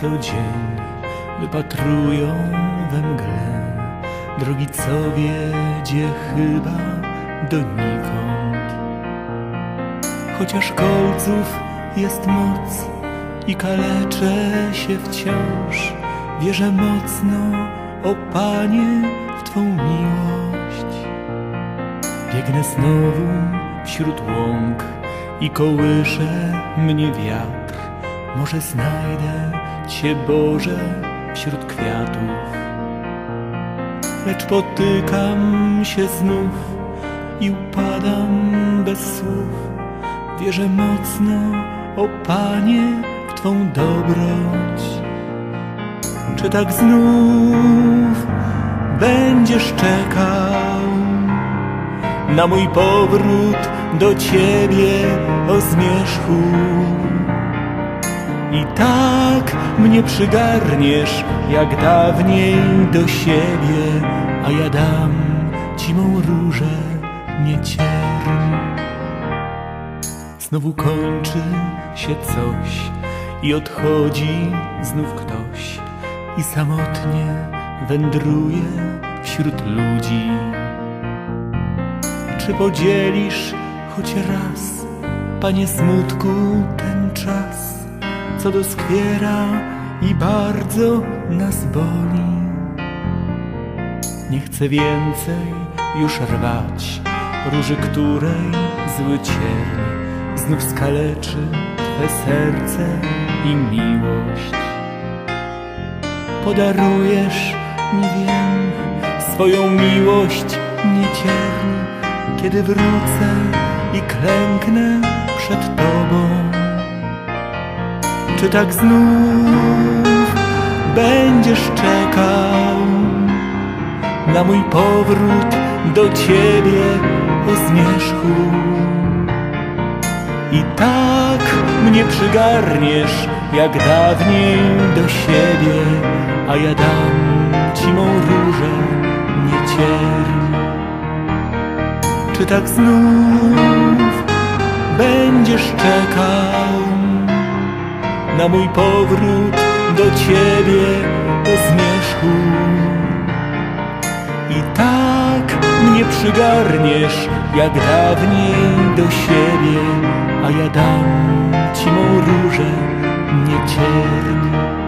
co dzień wypatrują we mgle drogi, co wiedzie chyba donikąd. Chociaż kolców jest moc i kaleczę się wciąż, wierzę mocno, o Panie, w Twą miłość. Biegnę znowu wśród łąk i kołysze mnie wiatr. Może znajdę Cię, Boże, wśród kwiatów. Lecz potykam się znów i upadam bez słów. Wierzę mocno, o Panie, w Twą dobroć. Czy tak znów będziesz czekał na mój powrót do Ciebie o zmierzchu? I tak mnie przygarniesz jak dawniej do siebie, a ja dam Ci mą różę niecierń. Znowu kończy się coś i odchodzi znów ktoś i samotnie wędruje wśród ludzi. Czy podzielisz choć raz, panie smutku, ten czas, co doskwiera i bardzo nas boli? Nie chcę więcej już rwać róży, której zły cień znów skaleczy Twe serce i miłość. Podarujesz, nie wiem, swoją miłość niecierni, kiedy wrócę i klęknę przed Tobą. Czy tak znów będziesz czekał na mój powrót do Ciebie o zmierzchu? I tak mnie przygarniesz jak dawniej do siebie, a ja dam ci mą różę niecierń. Czy tak znów będziesz czekał na mój powrót do ciebie zmierzchu? I tak mnie przygarniesz jak dawniej do siebie, a ja dam ci mą różę nieciernie.